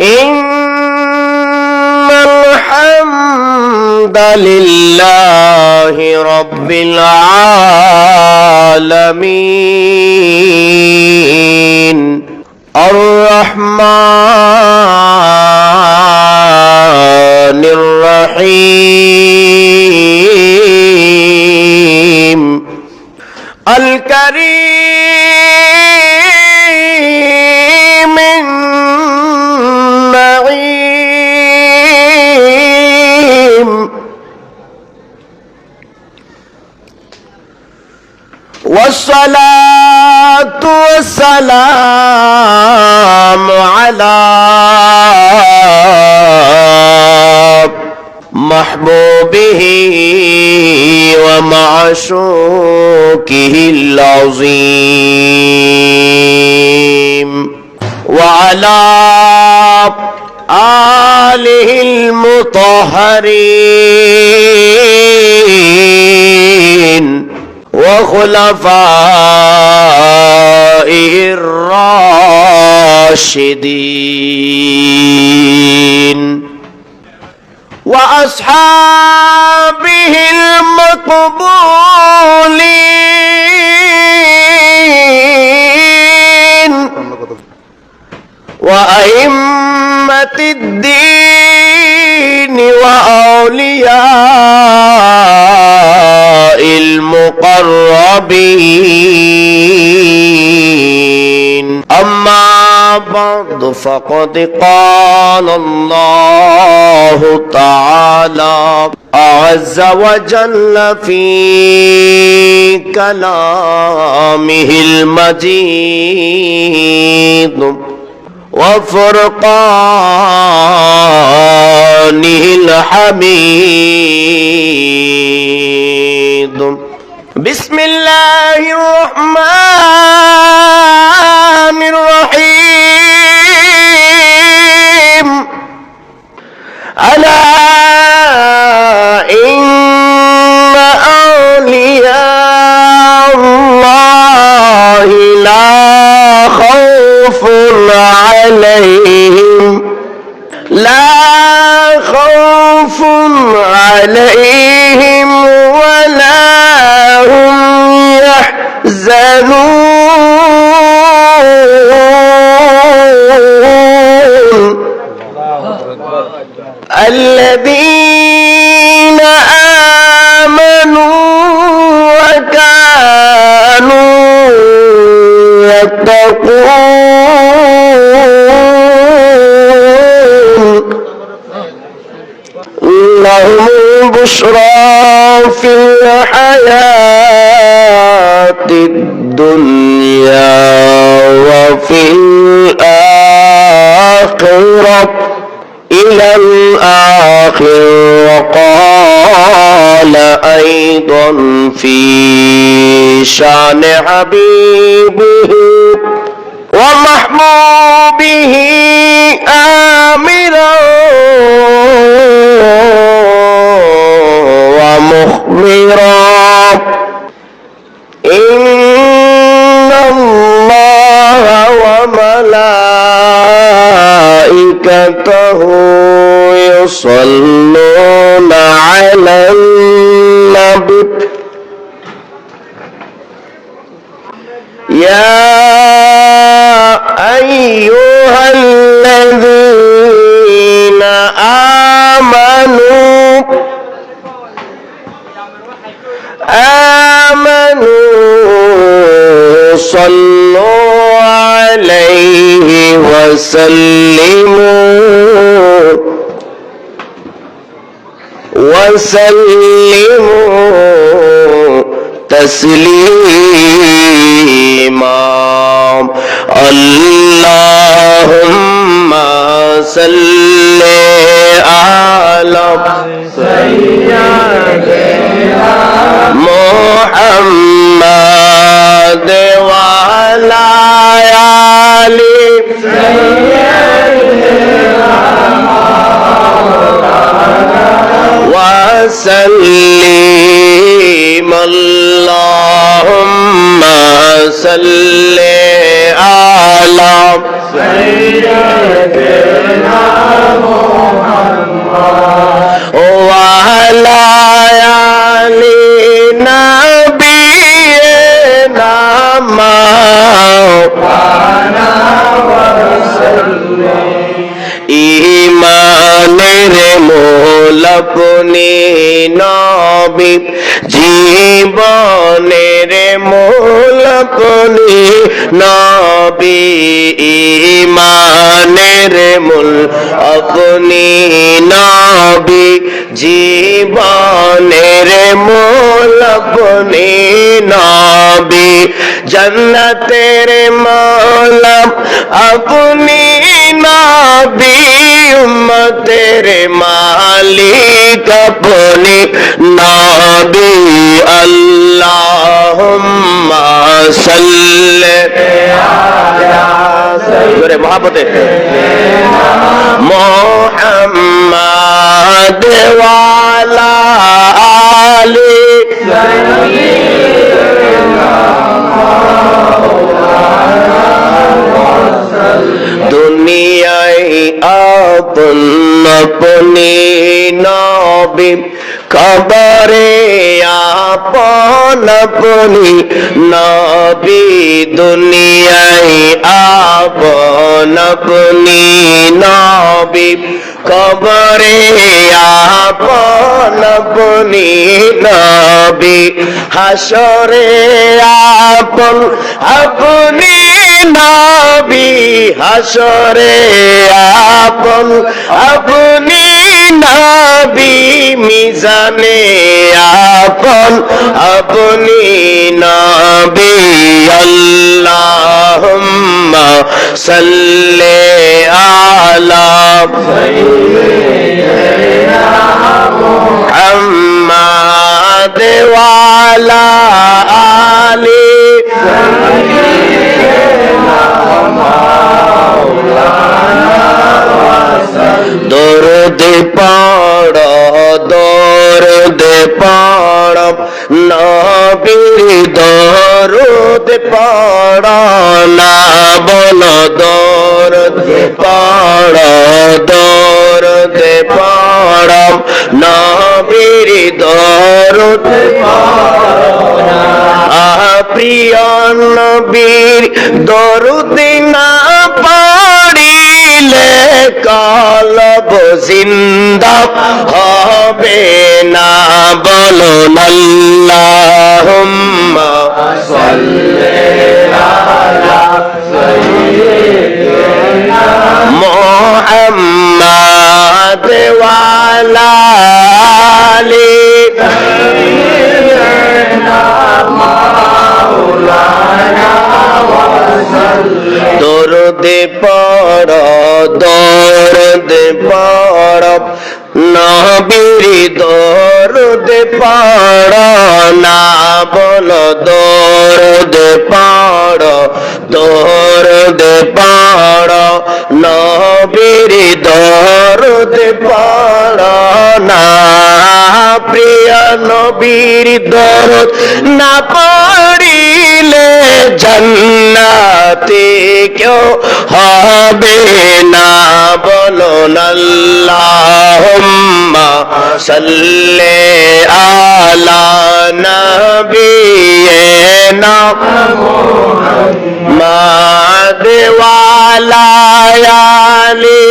إن الحمد لله رب العالمين الرحمن والصلاة والسلام على محبوبه ومعشوقه العظيم وعلى آله المطهرين وخلفائه الراشدين وأصحابه المقبولين وأئمة الدين واوليائه المقربين أما بعد فقد قال الله تعالى أعز وجل في كلامه المجيد وفرقانه الحميد বিসমিল্লাহির রহমান يتقون لهم البشرى في الحياة الدنيا وفي الآخرة. إلى الآخر وقال أيضا في شان حبيبه ومحبوبه آمرا ومخبرا إن الله وملائكته يصلون على النبي أيها الذين آمنوا آمنوا صلوا عليه وسلموا وسلموا تسليما. اللهم صل على محمد وعلى آله وسلم. اللهم صل على سيدنا ইমানের মূল আপনি নবী জীবনের মূল আপনি নবী। ইমানের মো আপনি নবী জীবনের মূল আপনি নবী জন্নতের মৌলম আপনি নবী উম্মতের মালিক আপনি নবী আল্লাহুম্মা জোরে মহাপতে মোহাম্মদ দুনিয়ায় আপন নবী। খবরে আপন আপনি নবী দুনিয়ায়, আপন আপনি নবী কবরে, আপন আপনি নবী হাসরে, আপন আপনি নবী হাসরে, আপন আপনি নবী মিজানে আপন আপনি নবী আল্লাহ সাল্লে আলা আম্মা দেওয়ালা আলী দরদ পাড় দরদ পাড় নবীর দরদ প্রিয় নবীর দরুদ না পাড়িলে কলব জিন্দা হবে না বলো আল্লাহুম্মা মোহাম্মদ আলী দরদে পড় দরদে পড় নবীর দরদে পড় না বল দরদে পড় দরদে প্রিয় নবীর দরদ না পড়িলে জন্নাতে কেউ হবে না। বলো আল্লাহুম্মা সাল্লি আলা নবিয়িনা মুহাম্মদ ওয়ালা আলি।